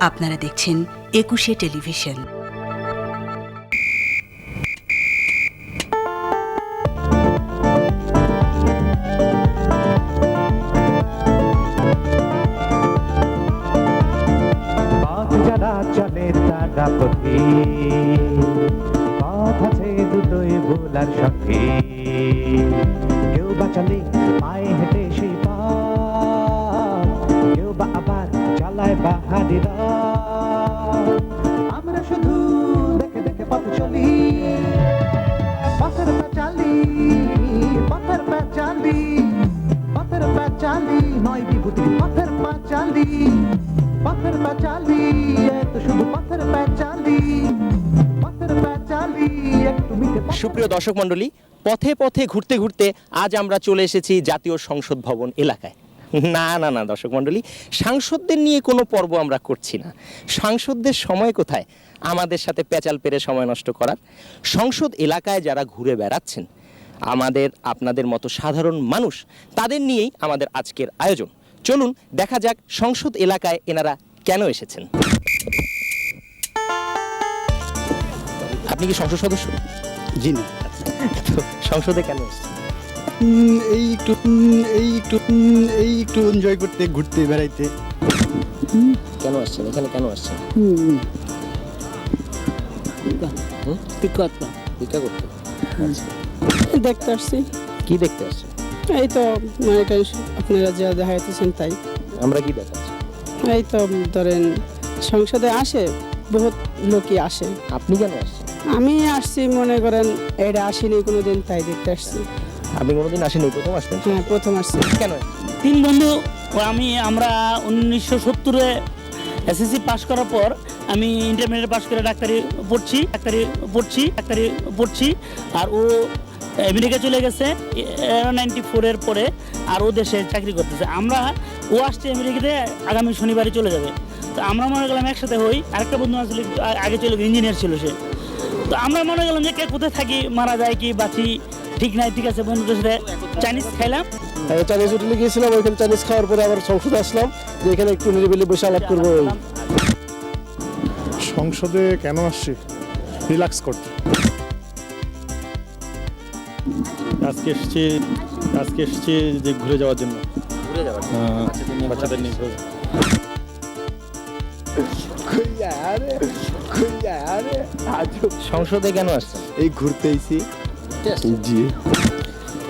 আপনারা দেখছেন একুশে টেলিভিশন। দুটোই ভুলার সাথে কেউ বা চলে পায়ে হেঁটে চালায় বাহারিরা আমরা শুধু দেখে দেখে পথ চলি। পথের চালি পথের চালি পথের চালি নয় বিভূতি, পথের চালি পথের চালি এত শুধু পথের চালি পথের চালি একটু মিটে সুপ্রিয় দর্শক মণ্ডলী, পথে পথে ঘুরতে ঘুরতে আজ আমরা চলে এসেছি জাতীয় সংসদ ভবন এলাকায়। না না না দর্শক মণ্ডলী সাংসদদের নিয়ে কোনো পর্ব আমরা করছি না। সাংসদদের সময় কোথায়? আমাদের সাথে পেঁচাল পেরে সময় নষ্ট করার। সংসদ এলাকায় যারা ঘুরে বেড়াচ্ছেন আমাদের আপনাদের মতো সাধারণ মানুষ তাদের নিয়েই আমাদের আজকের আয়োজন। চলুন দেখা যাক সংসদ এলাকায় এনারা কেন এসেছেন। আপনি কি সংসদ সদস্য? জি না। সংসদে কেন এসেছেন? এই একটু এই একটু এই একটু এনজয় করতে ঘুরতে বেড়াইতে। কেন আসছেন? এখানে কেন আসছেন? ভিক্ষা করতে। দেখতে আসছি। কি দেখতে আসছেন? এই তো মানে আপনারা যা দেখাইতেছেন তাই। আমরা কি দেখাচ্ছি? এই তো ধরেন সংসদে আসে বহুত লোকই আসে। আপনি কেন আসছেন? আমি আসছি মনে করেন এটা আসিনি কোনোদিন তাই দেখতে আসছি। আপনি কোনোদিন আসেনি প্রথম আসছেন? হ্যাঁ প্রথম আসছি। কেন? তিন বন্ধু আমি আমরা উনিশশো সত্তরে এসএসসি পাস করার পর আমি ইন্টারমিডিয়েট পাস করে ডাক্তারি পড়ছি ডাক্তারি পড়ছি ডাক্তারি পড়ছি। আর ও আমেরিকা চলে গেছে নাইনটি ফোরের পরে আর ও দেশে চাকরি করতেছে। আমরা ও আসছে আমেরিকাতে আগামী শনিবারই চলে যাবে। তো আমরা মনে করলাম একসাথে হই আরেকটা বন্ধু আসলে আগে চলে ইঞ্জিনিয়ার ছিল সে। তো আমরা মনে করলাম যে কে কোথায় থাকি মারা যায় কি বাঁচি ঠিক নাই ঠিক আছে বন্ধুদের সাথে চাইনিজ খাইলাম। চাইনিজ হোটেলে গিয়েছিলাম ওইখানে চাইনিজ খাওয়ার পরে আবার সংসদে আসলাম যে এখানে একটু নিরিবিলি বসে আলাপ করব সংসদে কেন আসছি? রিল্যাক্স করতে। আজকে এসেছি আজকে এসেছি যে ঘুরে যাওয়ার জন্য। ঘুরে যাওয়ার বাচ্চাদের নিয়ে ঘুরে সংসদে কেন আসছে এই ঘুরতে জি।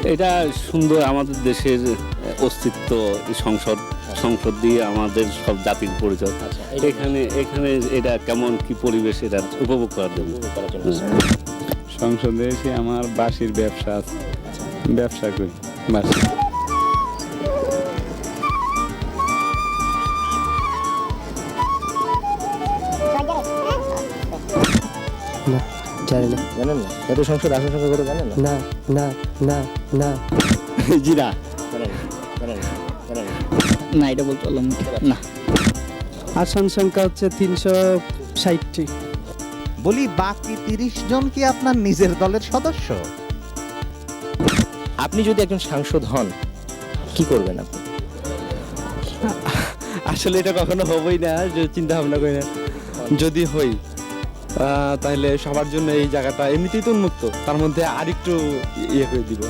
এটা সুন্দর আমাদের দেশের অস্তিত্ব সংসদ সংসদ দিয়ে আমাদের সব জাতির পরিচয়। এখানে এখানে এটা কেমন কি পরিবেশ এটা উপভোগ করার জন্য? করার জন্য। সংসদে এসে আমার বাসির ব্যবসা আছে। ব্যবসা করি বাসি জানি না। জানেন না? জাতীয় সংসদ আসন সংখ্যা করে জানেন না? না না না না। জি না। জানেন জানেন জানেন না। না এটা বলতে পারলাম না। আসন সংখ্যা হচ্ছে তিনশো ষাটটি। বলি বাকি তিরিশ জন কি আপনার নিজের দলের সদস্য? আপনি যদি একজন সাংসদ হন কি করবেন আপনি? আসলে এটা কখনো হবেই না যে চিন্তা ভাবনা করি না। যদি হই তাহলে সবার জন্য এই জায়গাটা এমনিতেই তো উন্মুক্ত। তার মধ্যে আরেকটু ইয়ে করে দিব।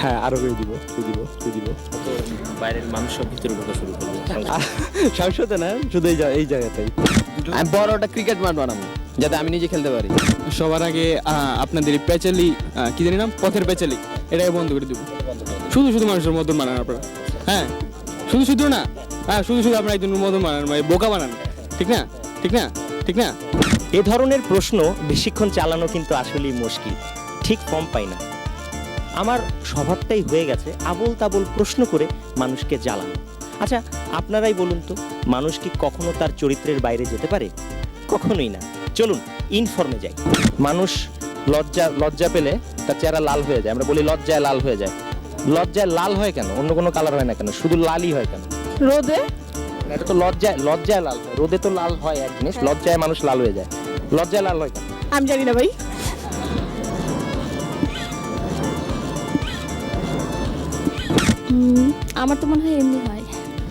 হ্যাঁ আরও করে দিব দিব দিব। বাইরের মানুষ সব ভিতরে ঢোকা শুরু করবে। সংসদে। না শুধু এই এই জায়গাটাই। আমি বড় একটা ক্রিকেট মাঠ বানাবো যাতে আমি নিজে খেলতে পারি। সবার আগে আপনাদের এই পেঁচালি আহ, কি জানি নাম? পথের পেঁচালি এটাকে বন্ধ করে দিব। শুধু শুধু মানুষের মতন বানান আপনারা। হ্যাঁ শুধু শুধু না হ্যাঁ শুধু শুধু আপনারা একজন মতন বানান মানে বোকা বানান। ঠিক না? ঠিক না? ঠিক না? এ ধরনের প্রশ্ন বেশিক্ষণ চালানো কিন্তু আসলেই মুশকিল। ঠিক কম পাই না। আমার স্বভাবটাই হয়ে গেছে আবল তাবল প্রশ্ন করে মানুষকে জ্বালানো। আচ্ছা আপনারাই বলুন তো মানুষ কি কখনো তার চরিত্রের বাইরে যেতে পারে? কখনোই না। চলুন ইনফর্মে যাই। মানুষ লজ্জা লজ্জা পেলে তার চেহারা লাল হয়ে যায়। আমরা বলি লজ্জায় লাল হয়ে যায়। লজ্জায় লাল হয় কেন? অন্য কোনো কালার হয় না কেন? শুধু লালই হয় কেন? রোদে? এটা তো লজ্জায় লজ্জায় লাল হয়। রোদে তো লাল হয় এক জিনিস লজ্জায় মানুষ লাল হয়ে যায়। লজ্জায় লাল হয় আমি জানি না ভাই। আমার তো মনে হয় এমনি হয়।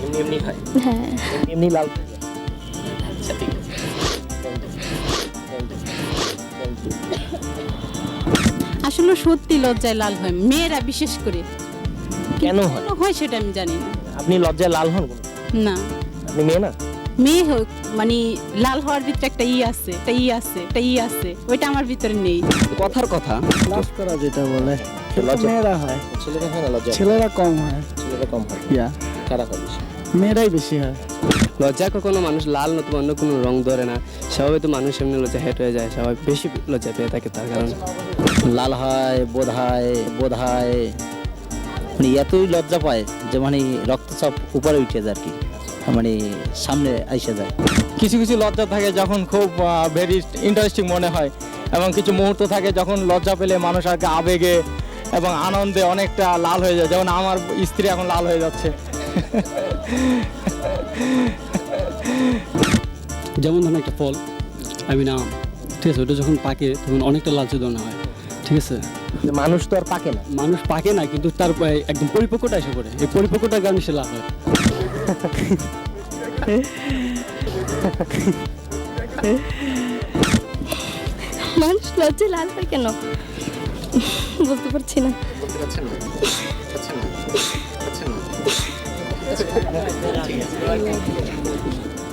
এমনি এমনি হয়? হ্যাঁ। এমনি এমনি লাল আচ্ছা ঠিক আছে। আসলে সত্যি লজ্জায় লাল হয়। মেয়েরা বিশেষ করে। কেন হয়? সেটা আমি জানি না। আপনি লজ্জায় লাল হন না। আপনি মেয়ে না? মেয়ে হোক মানে লাল হওয়ার ভিতরে একটা ই আছে একটা ই আছে একটা ই আছে ওইটা আমার ভিতরে নেই। কথার কথা। লাভ করা যেটা বলে লজ্জা। মেয়েরা হয়। ছেলেরা হয় না লজ্জা। ছেলেরা কম হয়। ছেলেরা কম হয়। ইয়া। কারা বেশি? মেয়েরাই বেশি হয়। লজ্জা কখনো মানুষ লাল নতুবা অন্য কোনো রং ধরে না। সবাই তো মানুষ এমনি লজ্জা হেট হয়ে যায় সবাই বেশি লজ্জা পেয়ে থাকে তার কারণ। লাল হয় বোধ হয় বোধ হয়। মানে এতই লজ্জা পায় যে মানে রক্তচাপ উপরে উঠে যায় আর কি। মানে সামনে আইসে যায়। কিছু কিছু লজ্জা থাকে যখন খুব ভেরি ইন্টারেস্টিং মনে হয় এবং কিছু মুহূর্ত থাকে যখন লজ্জা পেলে মানুষ আর আবেগে এবং আনন্দে অনেকটা লাল হয়ে যায়। যেমন আমার স্ত্রী এখন লাল হয়ে যাচ্ছে। যেমন ধরেন একটা ফল আমি না ঠিক আছে ওটা যখন পাকে তখন অনেকটা লালচে ধরনা হয় ঠিক আছে? মানুষ তো আর পাকে না। মানুষ পাকে না কিন্তু তার একদম পরিপক্কটা এসে পড়ে। এই পরিপক্কটার কারণে সে লাভ হয়। মানুষ লজ্জায় লাল হয় কেন? বলতে পারছি না।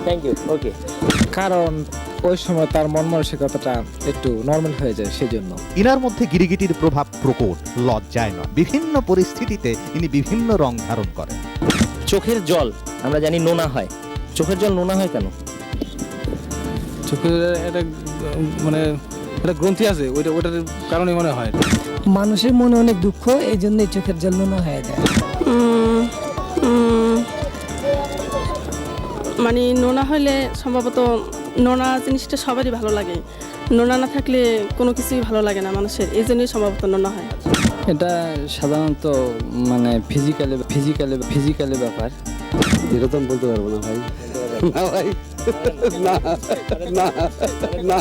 থ্যাংক ইউ ওকে কারণ ওই সময় তার মন মানসিকতাটা একটু নর্মাল হয়ে যায় সেজন্য। ইনার মধ্যে গিরিগিটির প্রভাব প্রকট লজ্জায় নয়। বিভিন্ন পরিস্থিতিতে ইনি বিভিন্ন রং ধারণ করেন। চোখের জল আমরা জানি নোনা হয়। চোখের জল নোনা হয় কেন? চোখের একটা মানে একটা গ্রন্থি আছে ওইটা ওটার কারণে মনে হয়। মানুষের মনে অনেক দুঃখ এই জন্যই চোখের জল নোনা হয়ে যায়। মানে নোনা হলে সম্ভবত নোনা জিনিসটা সবারই ভালো লাগে। নোনা না থাকলে কোনো কিছুই ভালো লাগে না মানুষের এই জন্যই সম্ভবত নোনা হয়। এটা সাধারণত মানে ফিজিক্যালি ফিজিক্যালি ফিজিক্যালি ব্যাপার। এরকম বলতে পারব না ভাই। না ভাই। না না না।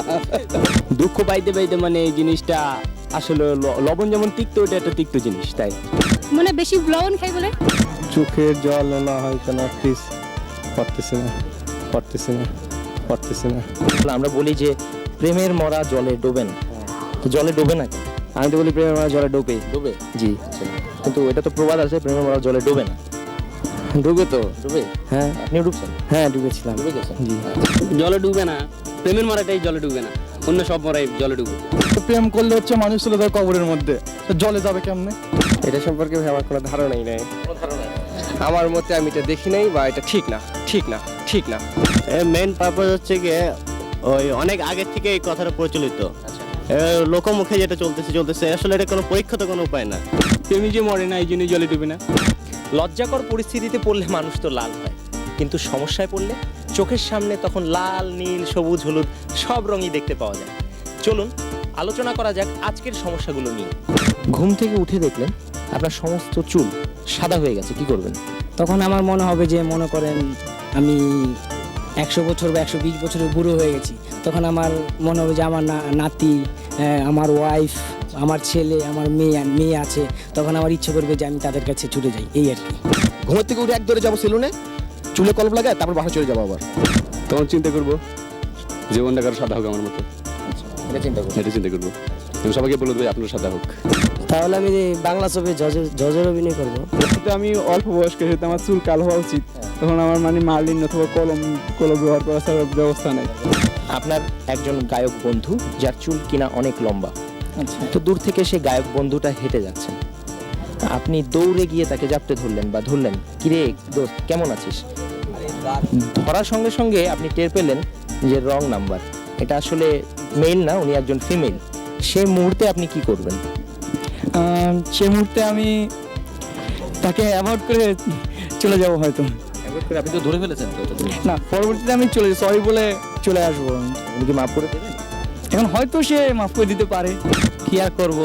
দুঃখ পাইতে পাইতে মানে এই জিনিসটা আসলে লবণ যেমন তিক্ত ওটা একটা তিক্ত জিনিস তাই। মানে বেশি লবণ খাই বলে? চোখের জল না হয় কেন? প্লিজ পারতেছি না পারতেছি না পারতেছি না। আমরা বলি যে প্রেমের মরা জলে ডোবে না জলে ডোবে না? আমি তো বলি প্রেমের মারা জলে ডোবে। ডোবে? জি। কিন্তু এটা তো প্রবাদ আছে প্রেমের মরা জলে ডোবে না। ডুবে তো। ডোবে? হ্যাঁ। আপনিও ডুবছেন? হ্যাঁ ডুবেছিলাম। ডুবে গেছেন? জি। জলে ডুবে না। প্রেমের মারাটাই জলে ডুবে না। অন্য সব মরাই জলে ডুবে। প্রেম করলে হচ্ছে মানুষ চলে যায় কবরের মধ্যে। তো জলে যাবে কেমনে? এটা সম্পর্কে আমার কোনো ধারণাই নেই। আমার মতে আমি এটা দেখি নাই বা এটা ঠিক না। ঠিক না। ঠিক না। মেন পারপাস হচ্ছে গিয়ে ওই অনেক আগের থেকে এই কথাটা প্রচলিত। এ, লোকমুখে যেটা চলতেছে চলতেছে। আসলে এটা কোনো পরীক্ষিত কোনো উপায় না। প্রেমী যে মরে না এই জন্যই জলে ডুবে না। লজ্জাকর পরিস্থিতিতে পড়লে মানুষ তো লাল হয়। কিন্তু সমস্যায় পড়লে চোখের সামনে তখন লাল নীল সবুজ হলুদ সব রঙই দেখতে পাওয়া যায়। চলুন আলোচনা করা যাক আজকের সমস্যাগুলো নিয়ে। ঘুম থেকে উঠে দেখলেন আপনার সমস্ত চুল সাদা হয়ে গেছে কি করবেন? তখন আমার মনে হবে যে মনে করেন আমি একশো বছর বা একশো বিশ বছরের বুড়ো হয়ে গেছি। তখন আমার মনে হবে যে আমার না- নাতি আমার ওয়াইফ আমার ছেলে আমার মেয়ে মেয়ে আছে। তখন আমার ইচ্ছে করবে যে আমি তাদের কাছে ছুটে যাই এই আর কি। ঘুমের থেকে উঠে এক ধরে যাব সেলুনে চুলে কলপ লাগায় তারপর বাসা চলে যাব আবার। তখন চিন্তা করব জীবনটা কারও সাদা হোক আমার মতো। এটা চিন্তা করুন এটা চিন্তা করব। সবাইকে বলে দেবো আপনার সাদা হোক। তাহলে আমি বাংলা ছবি জজের অভিনয় করব। তো আমি অল্প বয়স্ক যেহেতু আমার চুল কালো হওয়া উচিত তখন আমার মানে মার্লিন অথবা কলম কলম ব্যবহার করার ছাড়া ব্যবস্থা নেই। আপনার একজন গায়ক বন্ধু যার চুল কিনা অনেক লম্বা। আচ্ছা। তো দূর থেকে সে গায়ক বন্ধুটা হেঁটে যাচ্ছেন। আপনি দৌড়ে গিয়ে তাকে জাপটে ধরলেন বা ধরলেন। কিরে দোস্ত কেমন আছিস? ধরার সঙ্গে সঙ্গে আপনি টের পেলেন যে রং নাম্বার। এটা আসলে মেল না উনি একজন ফিমেল। সেই মুহূর্তে আপনি কি করবেন? সে মুহূর্তে আমি তাকে অ্যাভয়েড করে চলে যাব হয়তো। আপনি তো ধরে ফেলেছেন না পরবর্তীতে আমি চলে সরি বলে চলে আসব। উনি কি মাফ করে দেবেন? এখন হয়তো সে মাফ করে দিতে পারে। কি আর করব?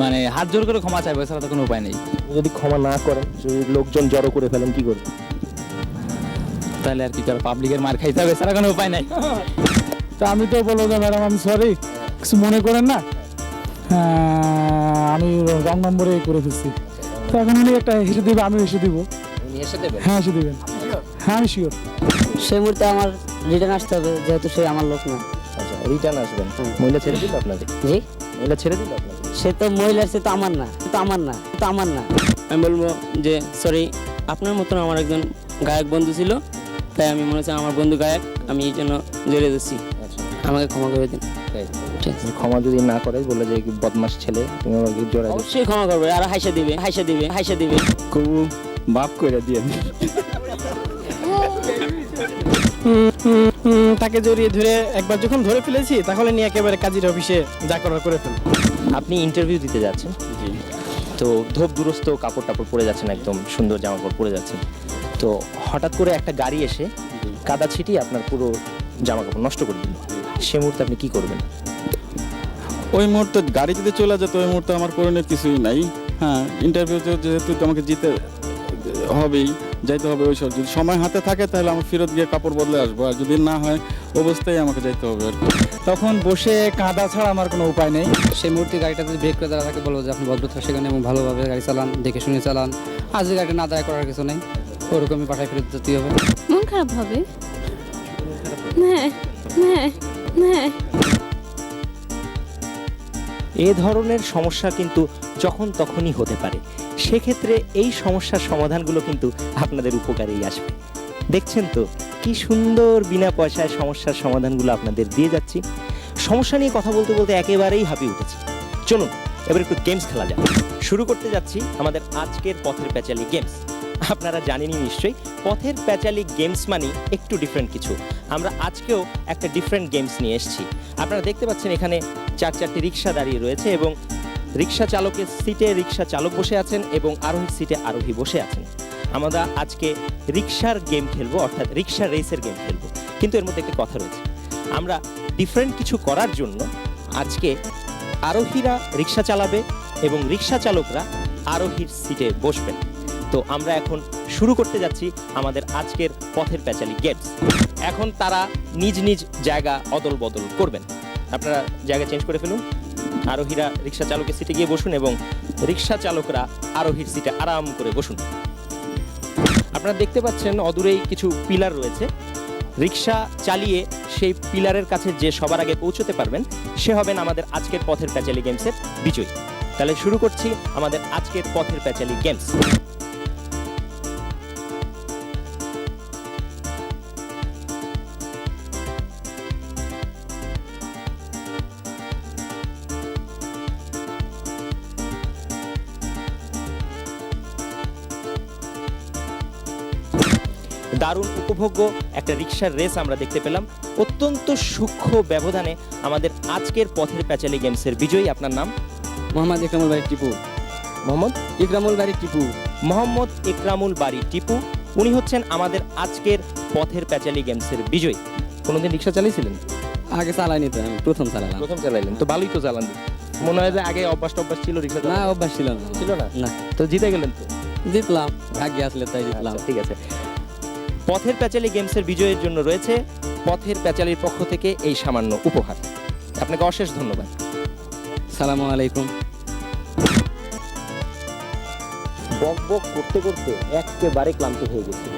মানে হাত জোর করে ক্ষমা চাইবে এছাড়া তো কোনো উপায় নেই। যদি ক্ষমা না করেন যদি লোকজন জড়ো করে ফেলেন কি করবেন? তাহলে আর কি করে? পাবলিকের মার খাইতে হবে এছাড়া কোনো উপায় নাই। তা আমি তো বলব যে ম্যাডাম আমি সরি কিছু মনে করেন না? হ্যাঁ, আমি রং নম্বরে করে ফেলছি। তো এখন উনি একটা হেসে দিবে আমি হেসে দিব। উনি এসে দেবেন? হ্যাঁ হেসে দিবেন। হ্যাঁ আমি শিওর সেই মুহূর্তে আমার রিটার্ন আসতে হবে যেহেতু সে আমার লোক না। আচ্ছা রিটার্ন আসবেন? মহিলা ছেড়ে দিল আপনাকে? জি? মহিলা ছেড়ে দিল আপনাকে? সে তো মহিলা সে তো আমার না তো আমার না তো আমার না। আমি বলব যে সরি আপনার মতন আমার একজন গায়ক বন্ধু ছিল তাই আমি মনে হচ্ছে আমার বন্ধু গায়ক আমি এই জন্য জড়িয়ে দিচ্ছি আচ্ছা। আমাকে ক্ষমা করে দিন। তাই ঠিক আছে ক্ষমা যদি না করে বলে যে বদমাস ছেলে তুমি আমাকে জোড়া অবশ্যই ক্ষমা করবে আর হাইসা দিবে হাইসা দিবে হাইসা দিবে। কবু মাফ করে দিয়ে তাকে জড়িয়ে ধরে একবার যখন ধরে ফেলেছি তাহলে নিয়ে একেবারে কাজীর অফিসে যা করার করে ফেল আপনি ইন্টারভিউ দিতে যাচ্ছেন? তো ধোপ দুরস্ত কাপড় টাপড় পরে যাচ্ছেন একদম সুন্দর জামা কাপড় পরে যাচ্ছেন। তো হঠাৎ করে একটা গাড়ি এসে কাদা ছিটিয়ে আপনার পুরো জামা কাপড় নষ্ট করে দিল। সে মুহূর্তে আপনি কি করবেন? ওই মুহূর্তে গাড়ি যদি চলে যেত ওই মুহূর্তে আমার করণীয় কিছুই নাই। হ্যাঁ ইন্টারভিউতে যেহেতু আমাকে জিতে হবেই যাইতে হবে ওই সব। যদি সময় হাতে থাকে তাহলে আমি ফেরত গিয়ে কাপড় বদলে আসব। আর যদি না হয় অবস্থায় আমাকে যাইতে হবে আর কি। তখন বসে কাঁদা ছাড়া আমার কোনো উপায় নেই। সেই মুহূর্তে গাড়িটা যদি ব্রেক করে দেওয়া তাকে বলব যে আপনি ভদ্রতা সেখানে এবং ভালোভাবে গাড়ি চালান দেখে শুনে চালান। আজ গাড়িটা না দায় করার কিছু নেই। ওরকমই পাঠায় ফেরত যেতে হবে। মন খারাপ হবে? হ্যাঁ হ্যাঁ হ্যাঁ। এ ধরনের সমস্যা কিন্তু যখন তখনই হতে পারে। সেক্ষেত্রে এই সমস্যার সমাধানগুলো কিন্তু আপনাদের উপকারেই আসবে। দেখছেন তো, কি সুন্দর বিনা পয়সায় সমস্যার সমাধানগুলো আপনাদের দিয়ে যাচ্ছি। সমস্যা নিয়ে কথা বলতে বলতে একেবারেই হাঁপিয়ে উঠেছি। চলুন, এবার একটু গেমস খেলা যাক। শুরু করতে যাচ্ছি আমাদের আজকের পথের প্যাচালি গেমস আপনারা জানেনই নিশ্চয়ই, পথের প্যাচালি গেমস মানে একটু ডিফারেন্ট কিছু। আমরা আজকেও একটা ডিফারেন্ট গেমস নিয়ে এসেছি। আপনারা দেখতে পাচ্ছেন এখানে চার চারটি রিক্সা দাঁড়িয়ে রয়েছে এবং রিক্সা চালকের সিটে রিক্সা চালক বসে আছেন এবং আরোহীর সিটে আরোহী বসে আছেন। আমরা আজকে রিক্সার গেম খেলব, অর্থাৎ রিক্সা রেসের গেম খেলব। কিন্তু এর মধ্যে একটা কথা রয়েছে। আমরা ডিফারেন্ট কিছু করার জন্য আজকে আরোহীরা রিক্সা চালাবে এবং রিক্সা চালকরা আরোহীর সিটে বসবেন। তো আমরা এখন শুরু করতে যাচ্ছি আমাদের আজকের পথের প্যাচালি গেমস এখন তারা নিজ নিজ জায়গা অদল বদল করবেন। আপনারা জায়গা চেঞ্জ করে ফেলুন। আরোহীরা রিক্সা চালকের সিটে গিয়ে বসুন এবং রিক্সা চালকরা আরোহীর সিটে আরাম করে বসুন। আপনারা দেখতে পাচ্ছেন অদূরেই কিছু পিলার রয়েছে। রিক্সা চালিয়ে সেই পিলারের কাছে যে সবার আগে পৌঁছতে পারবেন, সে হবেন আমাদের আজকের পথের প্যাচালি গেমসের বিজয়ী। তাহলে শুরু করছি আমাদের আজকের পথের প্যাচালি গেমস। উপভোগ্য একটা রিক্সার রেস আমরা দেখতে পেলাম। অত্যন্ত সূক্ষ্ম ব্যবধানে আমাদের আজকের পথের প্যাচালি গেমসের বিজয়ী আপনার নাম? মোহাম্মদ ইকরামুল বাড়ি টিপু। মোহাম্মদ? ইকরামুল বাড়ি টিপু। মোহাম্মদ ইকরামুল বাড়ি টিপু। উনি হচ্ছেন আমাদের আজকের পথের প্যাচালি গেমসের বিজয়ী। কোনোদিন রিক্সা চালিয়েছিলেন আগে চালাইনি তো আমি প্রথম চালালাম। প্রথম চালাইলেন তো ভালোই তো চালান। মনে হয় যে আগে অভ্যাস টভ্যাস ছিল রিক্সা না অভ্যাস ছিল না। ছিল না? না। তো জিতে গেলেন তো? জিতলাম ভাগ্যে আসলে তাই জিতলাম। আচ্ছা, ঠিক আছে। পথের প্যাচালি গেমসের বিজয়ের জন্য রয়েছে পথের প্যাচালির পক্ষ থেকে এই সামান্য উপহার। আপনাকে অশেষ ধন্যবাদ। সালামু আলাইকুম। বক বক করতে করতে একেবারে ক্লান্ত হয়ে গেছে।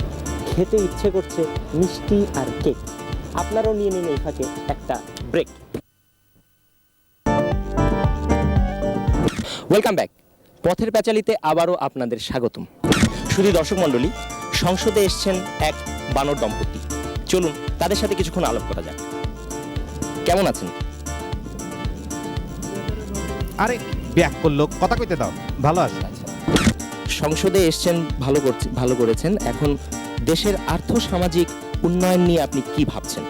খেতে ইচ্ছে করছে মিষ্টি আর কেক। আপনারাও নিয়ে নিন এই ফাঁকে একটা ব্রেক। Welcome back. পথের প্যাচালিতে আবারও আপনাদের স্বাগতম। শুধু দর্শক মণ্ডলী সংসদে এসছেন এক বানর দম্পতি। চলুন তাদের সাথে কিছুক্ষণ আলাপ করা যাক। কেমন আছেন? আরে ব্যাক করল। কথা কইতে দাও। ভালো আছে? সংসদে এসছেন ভালো করছে ভালো করেছেন। এখন দেশের আর্থ সামাজিক উন্নয়ন নিয়ে আপনি কি ভাবছেন?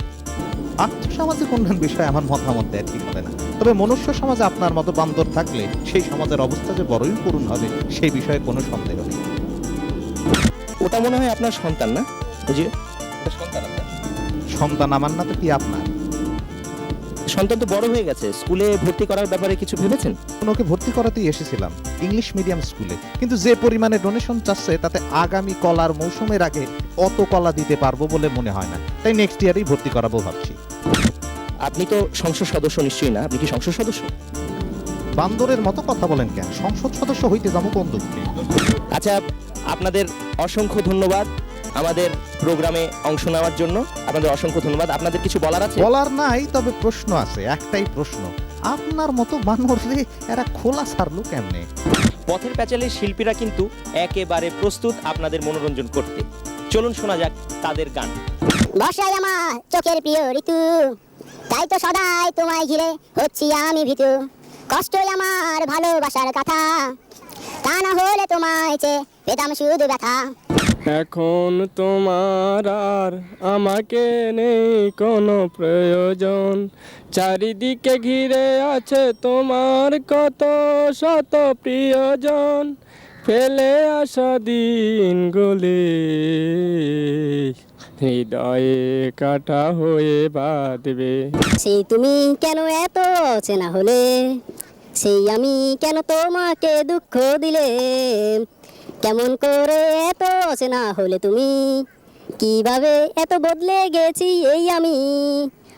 আর্থ আর্থসামাজিক উন্নয়ন বিষয়ে আমার মতামত দেয় ঠিক হবে না। তবে মনুষ্য সমাজে আপনার মতো বান্দর থাকলে সেই সমাজের অবস্থা যে বড়ই করুণ হবে সেই বিষয়ে কোনো সন্দেহ নেই। ওটা মনে হয় আপনার সন্তান না? বুঝি সন্তান আপনার। সন্তান আমার না তো কি আপনার? সন্তান তো বড় হয়ে গেছে। স্কুলে ভর্তি করার ব্যাপারে কিছু ভেবেছেন? ওকে ভর্তি করাতেই এসেছিলাম ইংলিশ মিডিয়াম স্কুলে। কিন্তু যে পরিমাণে ডোনেশন চাচ্ছে তাতে আগামী কলার মৌসুমের আগে অত কলা দিতে পারব বলে মনে হয় না। তাই নেক্সট ইয়ারেই ভর্তি করাবো ভাবছি। আপনি তো সংসদ সদস্য নিশ্চয়ই না। আপনি কি সংসদ সদস্য? বান্দরের মতো কথা বলেন কেন? সংসদ সদস্য হইতে যাব কোন দুঃখে আচ্ছা আপনাদের অসংখ্য ধন্যবাদ আমাদের প্রোগ্রামে অংশ নেওয়ার জন্য। আপনাদের অসংখ্য ধন্যবাদ। আপনাদের কিছু বলার আছে? বলার নাই তবে প্রশ্ন আছে একটাই প্রশ্ন। আপনার মতো বানরলে এরা খোলা ছাড়লো কেমনে? পথের প্যাচালের শিল্পীরা কিন্তু একেবারে প্রস্তুত আপনাদের মনোরঞ্জন করতে। চলুন শোনা যাক তাদের গান। বর্ষায় আমার চোখের প্রিয় ঋতু তাই তো সদাই তোমায় ঘিরে হচ্ছি আমি ভীতু। কষ্টই আমার ভালোবাসার কথা তা না হলে তোমায় চে পেতাম শুধু ব্যথা। এখন তোমার আর আমাকে নেই কোনো প্রয়োজন। চারিদিকে ঘিরে আছে তোমার কত শত প্রিয়জন। ফেলে আসা দিনগুলি হৃদয়ে কাটা হয়ে বাঁধবে। সেই তুমি কেন এত চেনা হলে? সেই আমি কেন তোমাকে দুঃখ দিলে? কেমন করে এত চেনা হলে তুমি? কীভাবে এত বদলে গেছি এই আমি?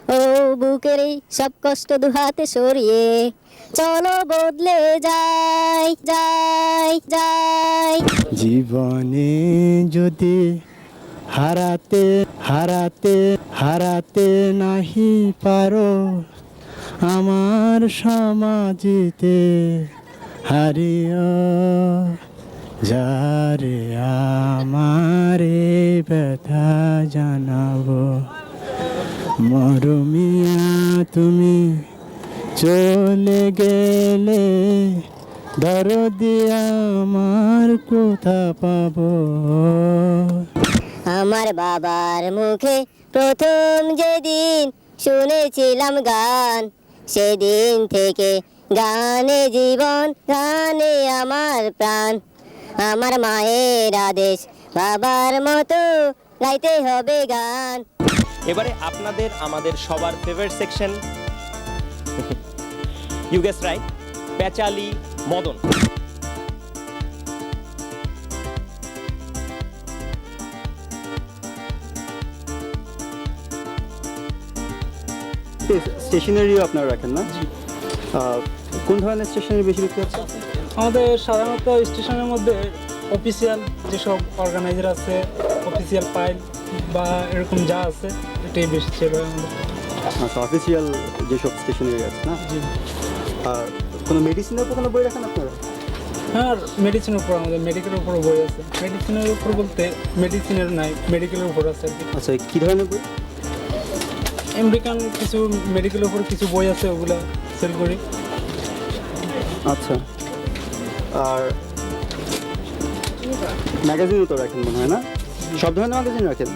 ও বুকের সব কষ্ট দুহাতে সরিয়ে, চলো বদলে যাই যাই যাই। জীবনে যদি হারাতে হারাতে হারাতে নাহি পারো আমার সমাজিতে হারিও যারে আমারে ব্যথা জানাব। মরমিয়া, তুমি চলে গেলে দরদি আমার কোথা পাবো? আমার বাবার মুখে প্রথম যেদিন শুনেছিলাম গান। সেদিন থেকে গানে জীবন, গানে আমার প্রাণ। আমার মায়ের আদেশ বাবার মতো গাইতে হবে গান। এবারে আপনাদের আমাদের সবার favourite section you guess right Panchali মদন। স্টেশনারিও আপনারা রাখেন না? কোন ধরনের স্টেশনারি বেশি বিক্রি হচ্ছে? আমাদের সাধারণত স্টেশনের মধ্যে অফিসিয়াল যেসব অর্গানাইজার আছে অফিসিয়াল ফাইল বা এরকম যা আছে এটাই বেশি ছিল আচ্ছা অফিসিয়াল যেসব স্টেশনারি আছে না? জি। আর কোনো মেডিসিনের উপর কোনো বই রাখেন আপনারা? হ্যাঁ মেডিসিনের উপর আমাদের মেডিকেলের উপর বই আছে। মেডিসিনের উপর বলতে মেডিসিনের নাই মেডিকেলের উপর আছে আচ্ছা কী ধরনের বই? আমেরিকান কিছু মেডিকেলের উপর কিছু বই আছে ওগুলা সেল করি। আচ্ছা। আর ম্যাগাজিনও তো রাখেন মনে হয় না? সব ধরনের ম্যাগাজিন রাখেন?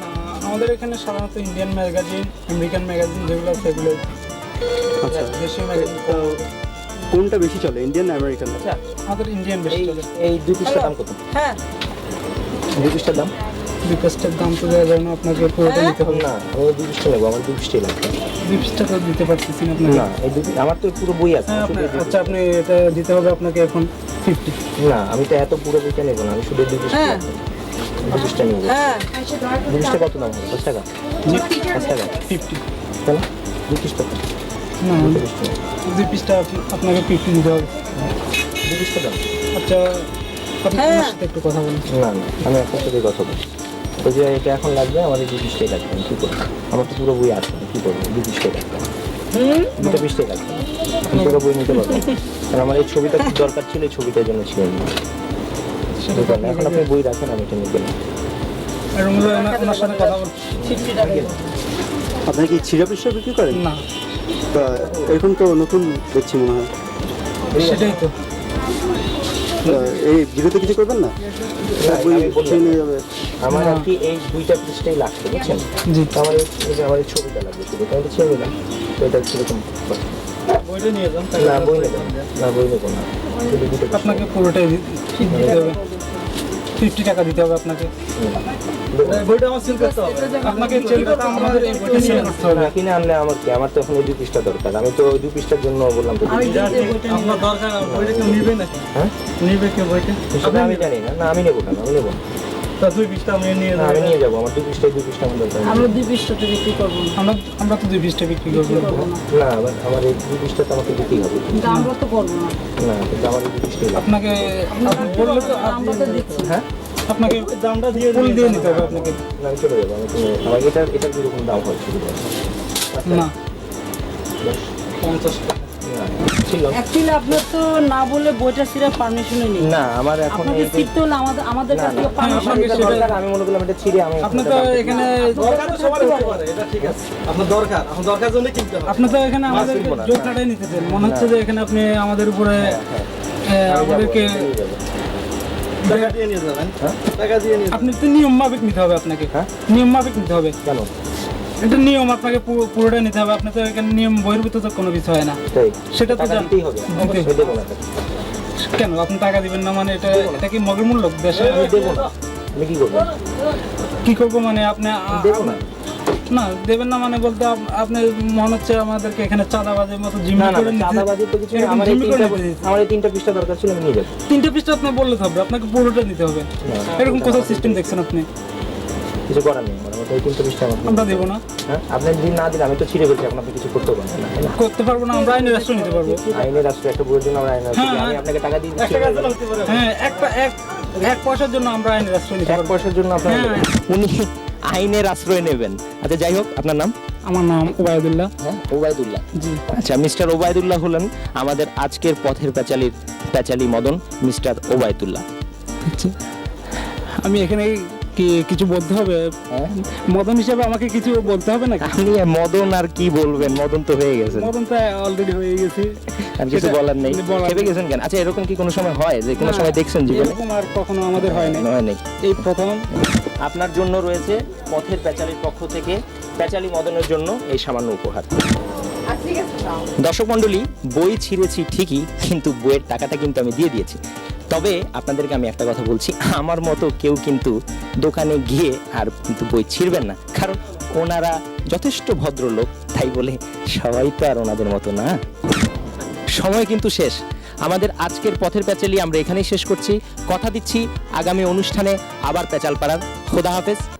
আমাদের এখানে সাধারণত ইন্ডিয়ান ম্যাগাজিন আমেরিকান ম্যাগাজিন যেগুলো আছে সেগুলো আচ্ছা। দেশীয় ম্যাগাজিন তো কোনটা বেশি চলে ইন্ডিয়ান না আমেরিকান আমাদের ইন্ডিয়ান বেশি চলে। এই দুই পিসটার দাম কত? হ্যাঁ। দুই পিসটার দাম? দুই দাম তো দেওয়া যায় না আপনাকে পুরোটা নিতে হবে। না আমি দুই পিসটা নেব আমার দুই পিসটাই লাগবে। দুই পিসটা তো দিতে পারতেছি না আপনাকে। না এই দুই আমার তো পুরো বই আছে হ্যাঁ শুধু এই দুই আচ্ছা আপনি এটা দিতে হবে আপনাকে এখন ফিফটি না আমি তো এত পুরো বইটা নেব না আমি শুধু দুই পিসটা হ্যাঁ। দুই নিবো। দুই পিসটা কত দাম হবে দশ টাকা? পাঁচ টাকা? ফিফটি কেন? দুই পিসটা কত? না দুই দুই পিসটা আপনি- আপনাকে ফিফটি দিতে হবে। দুই দাম আচ্ছা আপনি আমার সাথে একটু কথা বলুন। না না আমি আপনার সাথে কথা বলব ওই যে এটা এখন লাগবে আমার এই দুই পিসটাই লাগবে। কী করব? আমার তো পুরো বই আছে কী করব? দুই পিসটাই লাগবে। দুটো পিসটাই লাগবে। আমি পুরো বই নিতে পারব। কারণ আমার এই ছবিটা খুব দরকার ছিল এই ছবিটার জন্য ছিল। এখন আপনি বই রাখেন আমি এটা নিতে আপনারা কি ছিঁড়া পিসা বিক্রি করেন? না। তা এরকম তো নতুন দেখছি মনে হয়। সেটাই তো। এই ভিডিওতে কিছু করবেন না? বই বললাম। ছিঁড়ে নিয়ে যাবে। আমার আর কি এই দুইটা পৃষ্ঠাই লাগবে বুঝছেন? জি। তো আমার এই- যে আমার এই ছবিটা লাগবে তাই তো ছেড়ে নিলাম তো এটা কীরকম বইটা নিয়ে যান না বই নেব না। না বই নেব না। শুধু দুটো পৃষ্ঠা। আপনাকে পুরোটাই দিতে হবে। ফিফটি টাকা দিতে হবে আপনাকে। বইটা আমার সেল করতে হবে। আপনাকে সেল করতে আমাদের এই বইটা সেল করতে হবে। না কিনে আনলে আমার কি? আমার তো এখন ওই দুই পৃষ্ঠা দরকার। আমি তো ওই দুই পৃষ্ঠার জন্য বললাম তো আপনার দরকার বইটা কেউ নিবে নাকি? হ্যাঁ? নিবে কেউ বইটা? আমি জানি না। না আমি নেব না আমি নেব না। তা দুই পিসটা আমি নিয়ে না, আমি নিয়ে যাব আমার দুই পৃষ্ঠায় দুই পৃষ্ঠা আমার দরকার। আমরা দুই পিসটাতে বিক্রি করব। আমরা আমরা তো দুই পিসটা বিক্রি করব। না। আমার এই দুই তো আমাকে দিতেই হবে। কিন্তু আমরা তো করব না। না কিন্তু আমার দুই লাগবে। আপনাকে আপনি বললে তো আমরা তো দিচ্ছি। হ্যাঁ? আপনাকে দামটা দিয়ে ফুল দিয়ে নিতে হবে। আপনাকে। আমি চলে যাব আমি আমার এটার এটার কীরকম দাম হয় না। পঞ্চাশ টাকা ছিল। অ্যাকচুয়ালি আপনার তো না বলে বইটা সিরা পারমিশনই নেই। না আমার এখন আপনাকে এই- শিখতে আমাদের আমাদের কাছ থেকে পারমিশন দরকার, আমি মনে করলাম এটা ছিঁড়ে আমি আপনি তো এখানে আপনার দরকার আপনার দরকার জন্য কিনতে হবে। আপনি তো এখানে আমাদের জোকটাটাই নিতেছেন মনে হচ্ছে যে এখানে আপনি আমাদের উপরে আমাদেরকে টাকা দিয়ে নিয়ে যাবেন। টাকা দিয়ে নিয়ে আপনি তো নিয়ম মাফিক নিতে হবে আপনাকে। নিয়ম মাফিক নিতে হবে। কেন? এটা নিয়ম আপনাকে পুরো- পুরোটাই নিতে হবে। আপনি তো এখানে নিয়ম বহির্ভূত তো কোনো কিছু হয় না। সেটা তো টাকা জান- দিতেই হবে। কেন? আপনি টাকা দিবেন না মানে এটা এটা কি মগের মূল্য দেশে? আমি কি করব? কি করব মানে আপনি না। না দেবেন না মানে বলতে আপ- আপনি মনে হচ্ছে আমাদেরকে এখানে চাঁদাবাজের মতো জিম্মি করে চাঁদাবাজি তো কিছু আমার তিনটা নিতে আমার তিনটা পৃষ্ঠা দরকার ছিল আমি নিয়ে যাব। তিনটে পিসটা আপনি বললে হবে। আপনাকে পুরোটা নিতে হবে। এরকম কোথাও সিস্টেম দেখছেন আপনি? কিছু করার নেই আমার মতো এই আমার আমরা দেবো না। হ্যাঁ? আপনি যদি না দিলে আমি তো ছিঁড়ে ফেলছি এখন আপনি কিছু করতে পারবেন না করতে পারব না আমরা আইনের রাষ্ট্র নিতে পারব। আইনের রাষ্ট্র একটা বুড়োর জন্য আমরা আইনের রাষ্ট্র দিই। আমি আপনাকে টাকা দিয়ে দিচ্ছি। হ্যাঁ একটা এক এক পয়সার জন্য আমরা আইনের রাষ্ট্র নিতে এক পয়সার জন্য আপনার হ্যাঁ। উনি আইনের আশ্রয় নেবেন। আচ্ছা যাই হোক আপনার নাম? আমার নাম ওবায়দুল্লাহ। হ্যাঁ ওবায়দুল্লাহ। জি। আচ্ছা মিস্টার ওবায়দুল্লাহ হলেন আমাদের আজকের পথের প্যাচালির প্যাচালি মদন মিস্টার ওবায়দুল্লাহ। আচ্ছা। আমি এখানে কি কিছু বলতে হবে? মদন হিসাবে আমাকে কিছু বলতে হবে না আপনি মদন আর কি বলবেন? মদন তো হয়ে গেছেন মদন তো অলরেডি হয়ে গেছি। আর কিছু বলার নেই। নেই। গেছেন কেন? আচ্ছা এরকম কি কোনো সময় হয় যে কোনো সময় দেখছেন জীবনে? এরকম আর কখনো আমাদের হয় নাই। হয় নাই। এই প্রথম। আপনার জন্য রয়েছে পথের প্যাচালির পক্ষ থেকে প্যাচালি মদনের জন্য এই সামান্য উপহার। দর্শক মণ্ডলী বই ছিঁড়েছি ঠিকই কিন্তু বইয়ের টাকাটা কিন্তু আমি দিয়ে দিয়েছি। তবে আপনাদেরকে আমি একটা কথা বলছি, আমার মতো কেউ কিন্তু দোকানে গিয়ে আর কিন্তু বই ছিঁড়বেন না। কারণ ওনারা যথেষ্ট ভদ্রলোক, তাই বলে সবাই তো আর ওনাদের মতো না। সময় কিন্তু শেষ। আমাদের আজকের পথের প্যাচালি আমরা এখানেই শেষ করছি। কথা দিচ্ছি আগামী অনুষ্ঠানে আবার প্যাচাল পাড়ার খোদা হাফেজ।